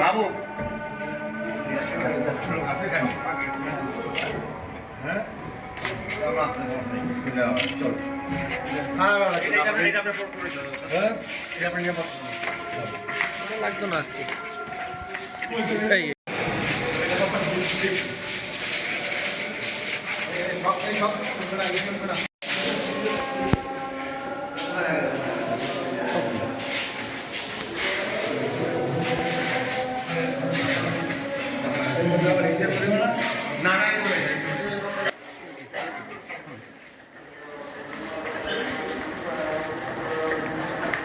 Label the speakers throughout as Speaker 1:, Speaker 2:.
Speaker 1: বাবু।
Speaker 2: লাগতো না আজকে এই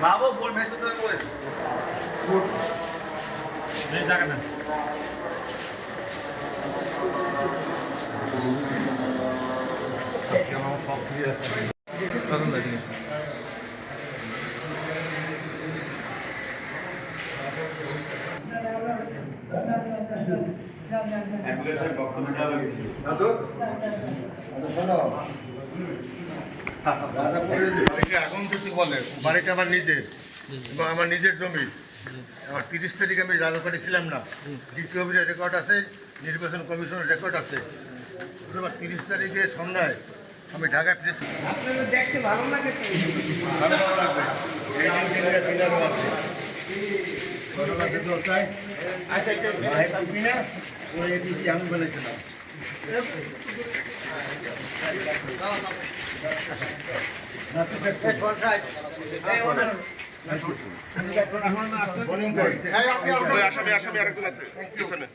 Speaker 1: বাবু বল মেসেজ করে যে জায়গা না
Speaker 3: দারুণ লাগে বাড়িটা এখন যদি বলে বাড়িটা আমার নিজের এবং আমার নিজের জমি। আমার তিরিশ তারিখ আমি রাজবাড়ি ছিলাম না। ডিসি অফিসের রেকর্ড আছে নির্বাচন কমিশনের রেকর্ড আছে। এবার তিরিশ তারিখে সন্ধ্যায় আমি ঢাকা প্রেস ভালো লাগবে। এই দিন দিনটা দিনারও আছে। ওই দিদি আমি বলেছিলাম
Speaker 4: আসামি আসামি আরেকজন আছে পিছনে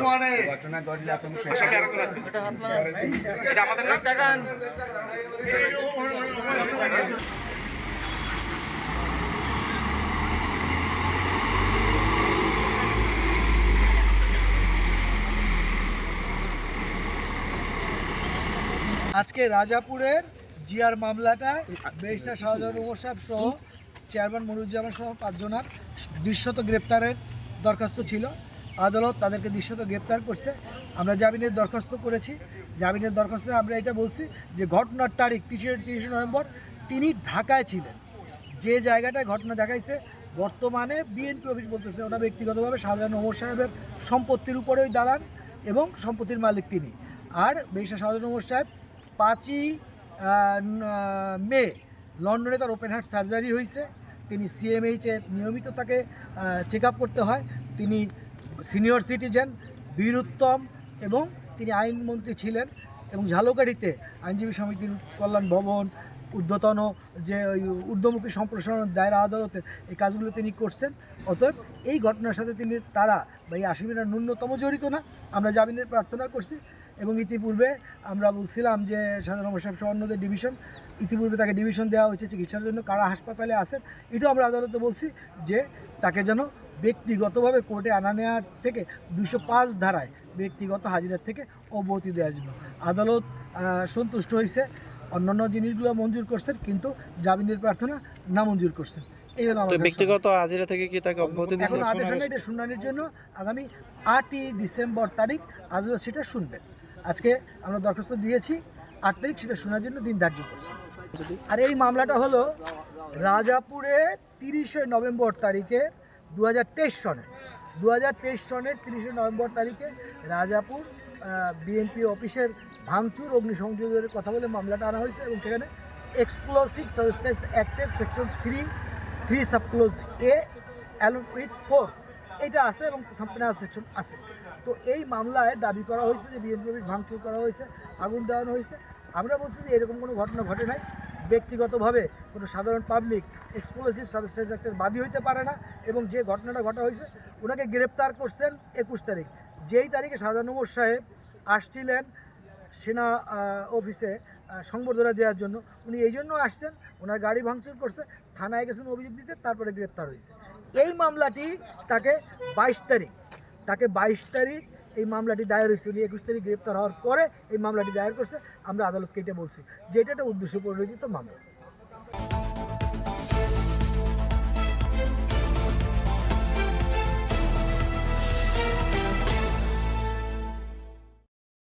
Speaker 3: করে
Speaker 4: আসামি আরেকজন আছে আমাদের
Speaker 5: আজকে রাজাপুরের জিয়ার মামলাটায় ব্যারিস্টার শাহজাহান ওমর সাহেব সহ চেয়ারম্যান মনুজ্জামান সহ পাঁচজনার দৃশ্যত গ্রেপ্তারের দরখাস্ত ছিল। আদালত তাদেরকে দৃশ্যত গ্রেপ্তার করছে। আমরা জামিনের দরখাস্ত করেছি। জামিনের দরখাস্তে আমরা এটা বলছি যে ঘটনার তারিখ তিরিশে তিরিশে নভেম্বর তিনি ঢাকায় ছিলেন। যে জায়গাটায় ঘটনা দেখাইছে, বর্তমানে বিএনপি অফিস বলতেছে ওটা ব্যক্তিগতভাবে শাহজাহান ওমর সাহেবের সম্পত্তির উপরে ওই দালান এবং সম্পত্তির মালিক তিনি। আর ব্যারিস্টার শাহজাহান ওমর সাহেব পাঁচই মে লন্ডনে তার ওপেন হার্ট সার্জারি হয়েছে। তিনি সিএমএইচে নিয়মিত তাকে চেক করতে হয়। তিনি সিনিয়র সিটিজেন বীরুত্তম এবং তিনি আইনমন্ত্রী ছিলেন এবং ঝালকাঠিতে আইনজীবী সমিতির কল্যাণ ভবন, ঊর্ধ্বতন যে ওই ঊর্ধ্বমুখী সম্প্রসারণ দায়রা আদালতের এই কাজগুলো তিনি করছেন। অতএব এই ঘটনার সাথে তিনি তারা বা এই আসামিরা ন্যূনতম জড়িত না। আমরা জামিনের প্রার্থনা করছি। এবং ইতিপূর্বে আমরা বলছিলাম যে সাধারণ সাহেব সহ অন্যদের ডিভিশন ইতিপূর্বে তাকে ডিভিশন দেওয়া হয়েছে চিকিৎসার জন্য কারা হাসপাতালে আসেন এটাও আমরা আদালতে বলছি যে তাকে যেন ব্যক্তিগতভাবে কোর্টে আনা নেওয়ার থেকে দুশো পাঁচ ধারায় ব্যক্তিগত হাজিরার থেকে অব্যাহতি দেওয়ার জন্য। আদালত সন্তুষ্ট হয়েছে অন্যান্য জিনিসগুলো মঞ্জুর করছেন কিন্তু জামিনের প্রার্থনা না মঞ্জুর করছেন। এই হলো আমাদের
Speaker 2: ব্যক্তিগত হাজিরা থেকে কি তাকে অব্যাহতি
Speaker 5: এখন আদেশ এটা শুনানির জন্য আগামী আটই ডিসেম্বর তারিখ আদালত সেটা শুনবেন। আজকে আমরা দরখাস্ত দিয়েছি, আট তারিখ সেটা শোনার জন্য দিন ধার্য করছি। আর এই মামলাটা হলো রাজাপুরে তিরিশে নভেম্বর তারিখে দু হাজার তেইশ সনে। দু হাজার তেইশ সনের তিরিশে নভেম্বর তারিখে রাজাপুর বিএনপি অফিসের ভাঙচুর, অগ্নিসংযোগের কথা বলে মামলাটা আনা হয়েছে এবং সেখানে explosive substance অ্যাক্টের section three three subclause A along with four এটা আছে এবং সাম্পেনাল সেকশন আছে। তো এই মামলায় দাবি করা হয়েছে যে বিএনপি ভাঙচুর করা হয়েছে, আগুন দেওয়ানো হয়েছে। আমরা বলছি যে এরকম কোনো ঘটনা ঘটে নাই। ব্যক্তিগতভাবে কোনো সাধারণ পাবলিক এক্সপ্লোসিভ সাবস্টেন্স অ্যাক্টের বাদী হইতে পারে না এবং যে ঘটনাটা ঘটা হয়েছে, ওনাকে গ্রেপ্তার করছেন একুশ তারিখ। যেই তারিখে ওমর সাহেব আসছিলেন সেনা অফিসে সংবর্ধনা দেওয়ার জন্য। উনি এই জন্য আসছেন, ওনার গাড়ি ভাঙচুর করছে, থানায় গেছেন অভিযোগ দিতে, তারপরে গ্রেপ্তার হয়েছে। এই মামলাটি তাকে বাইশ তারিখ, তাকে বাইশ তারিখ এই মামলাটি দায়ের হয়েছে। উনি একুশ তারিখ গ্রেপ্তার হওয়ার পরে এই মামলাটি দায়ের করছে। আমরা আদালতকে এটা বলছি। যে এটা একটা উদ্দেশ্য পরিণত মামলা।